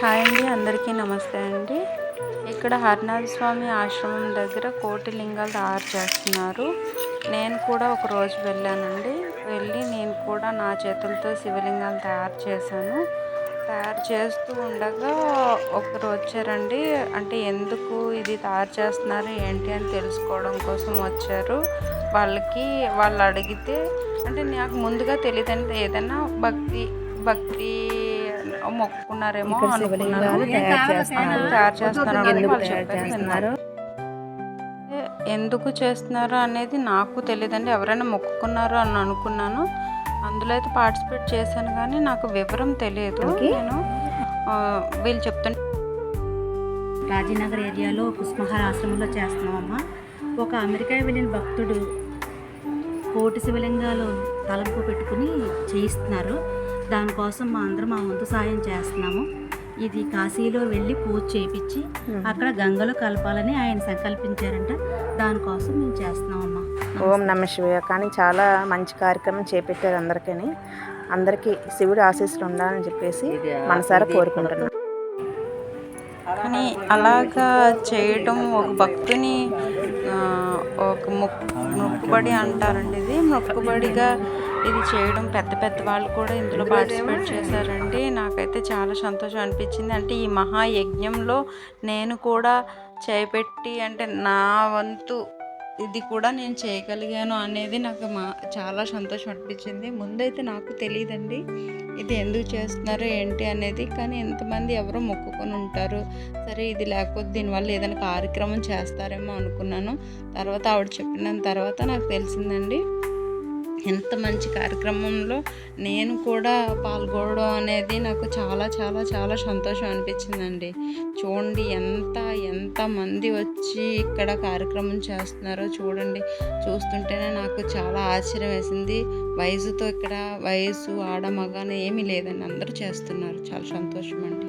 Hi అండి అందరికీ నమస్తే అండి. ఇక్కడ హరినాథ స్వామి ఆశ్రమం దగ్గర కోటి లింగాలు తయారు చేస్తున్నారు. నేను కూడా ఒక రోజు వెళ్ళానండి. వెళ్ళి నేను కూడా నా చేతులతో శివలింగాలు తయారు చేశాను. తయారు చేస్తూ ఉండగా ఒకరు వచ్చారండి. అంటే ఎందుకు ఇది తయారు చేస్తున్నారు ఏంటి అని తెలుసుకోవడం కోసం వచ్చారు. వాళ్ళకి వాళ్ళు అడిగితే అంటే నాకు ముందుగా తెలియదండి ఏదైనా భక్తి భక్తి మొక్కుకున్నారేమో తయారు చేస్తున్నారు. ఎందుకు చేస్తున్నారు అనేది నాకు తెలియదండి. ఎవరైనా మొక్కుకున్నారు అని అనుకున్నాను. అందులో అయితే పార్టిసిపేట్ చేశాను కానీ నాకు వివరం తెలియదు. నేను వీళ్ళు చెప్తుంటే రాజీనగర్ ఏరియాలో కుస్మహార్ ఆశ్రమంలో చేస్తున్నామమ్మా ఒక అమెరికా వెళ్ళిన భక్తుడు కోటి శివలింగాలు తలంపు పెట్టుకుని చేయిస్తున్నారు. దానికోసం మా అందరం మా వంతు సాయం చేస్తున్నాము. ఇది కాశీలో వెళ్ళి పూజ చేయించి అక్కడ గంగలో కలపాలని ఆయన సంకల్పించారంట. దానికోసం మేము చేస్తున్నామమ్మా. ఓం నమ శివయ. కానీ చాలా మంచి కార్యక్రమం చేపట్టారు అందరికీ అందరికీ శివుడి ఆశీస్సులు ఉండాలని చెప్పేసి మనసారా కోరుకుంటున్నాను కానీ అలాగా చేయడం ఒక భక్తుని ఒక మొక్ మొక్కుబడి అంటారండి ఇది. మొక్కుబడిగా ఇది చేయడం పెద్ద పెద్ద వాళ్ళు కూడా ఇందులో పార్టిసిపేట్ చేశారండి. నాకైతే చాలా సంతోషం అనిపించింది. అంటే ఈ మహాయజ్ఞంలో నేను కూడా చేపెట్టి అంటే నా వంతు ఇది కూడా నేను చేయగలిగాను అనేది నాకు మా చాలా సంతోషం అనిపించింది. ముందైతే నాకు తెలియదండి ఇది ఎందుకు చేస్తున్నారు ఏంటి అనేది. కానీ ఎంతమంది ఎవరో మొక్కుకొని ఉంటారు. సరే ఇది లేకపోతే దీనివల్ల ఏదైనా కార్యక్రమం చేస్తారేమో అనుకున్నాను. తర్వాత ఆవిడ చెప్పిన తర్వాత నాకు తెలిసిందండి. ఎంత మంచి కార్యక్రమంలో నేను కూడా పాల్గొనడం అనేది నాకు చాలా చాలా చాలా సంతోషం అనిపించిందండి. చూడండి ఎంత ఎంత మంది వచ్చి ఇక్కడ కార్యక్రమం చేస్తున్నారో చూడండి. చూస్తుంటేనే నాకు చాలా ఆశ్చర్యం వేసింది. వయసుతో ఇక్కడ వయసు ఆడ మగ ఏమీ లేదండి. అందరూ చేస్తున్నారు. చాలా సంతోషం అండి.